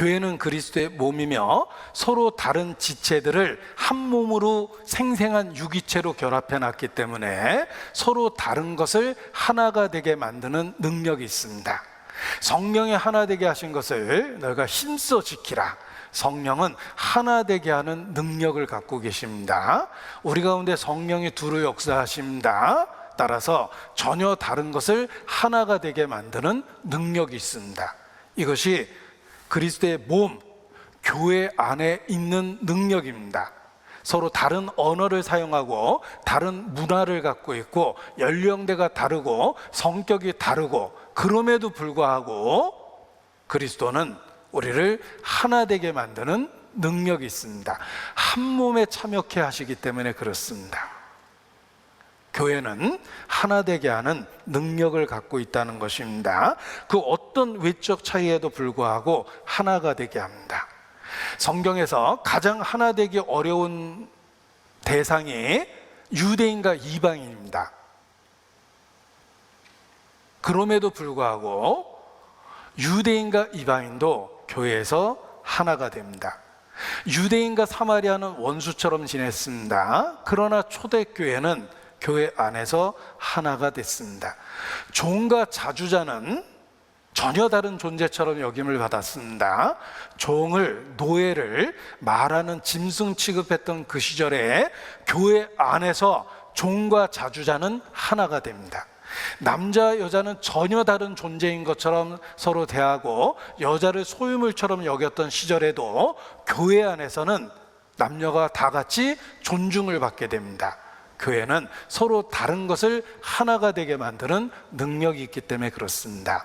교회는 그리스도의 몸이며 서로 다른 지체들을 한 몸으로 생생한 유기체로 결합해 놨기 때문에 서로 다른 것을 하나가 되게 만드는 능력이 있습니다. 성령이 하나 되게 하신 것을 너희가 힘써 지키라. 성령은 하나 되게 하는 능력을 갖고 계십니다. 우리 가운데 성령이 두루 역사하십니다. 따라서 전혀 다른 것을 하나가 되게 만드는 능력이 있습니다. 이것이 그리스도의 몸, 교회 안에 있는 능력입니다. 서로 다른 언어를 사용하고 다른 문화를 갖고 있고 연령대가 다르고 성격이 다르고 그럼에도 불구하고 그리스도는 우리를 하나 되게 만드는 능력이 있습니다. 한 몸에 참여케 하시기 때문에 그렇습니다. 교회는 하나 되게 하는 능력을 갖고 있다는 것입니다. 그 어떤 외적 차이에도 불구하고 하나가 되게 합니다. 성경에서 가장 하나 되기 어려운 대상이 유대인과 이방인입니다. 그럼에도 불구하고 유대인과 이방인도 교회에서 하나가 됩니다. 유대인과 사마리아는 원수처럼 지냈습니다. 그러나 초대교회는 교회 안에서 하나가 됐습니다. 종과 자주자는 전혀 다른 존재처럼 여김을 받았습니다. 종을, 노예를 말하는 짐승 취급했던 그 시절에 교회 안에서 종과 자주자는 하나가 됩니다. 남자, 여자는 전혀 다른 존재인 것처럼 서로 대하고 여자를 소유물처럼 여겼던 시절에도 교회 안에서는 남녀가 다 같이 존중을 받게 됩니다. 교회는 서로 다른 것을 하나가 되게 만드는 능력이 있기 때문에 그렇습니다.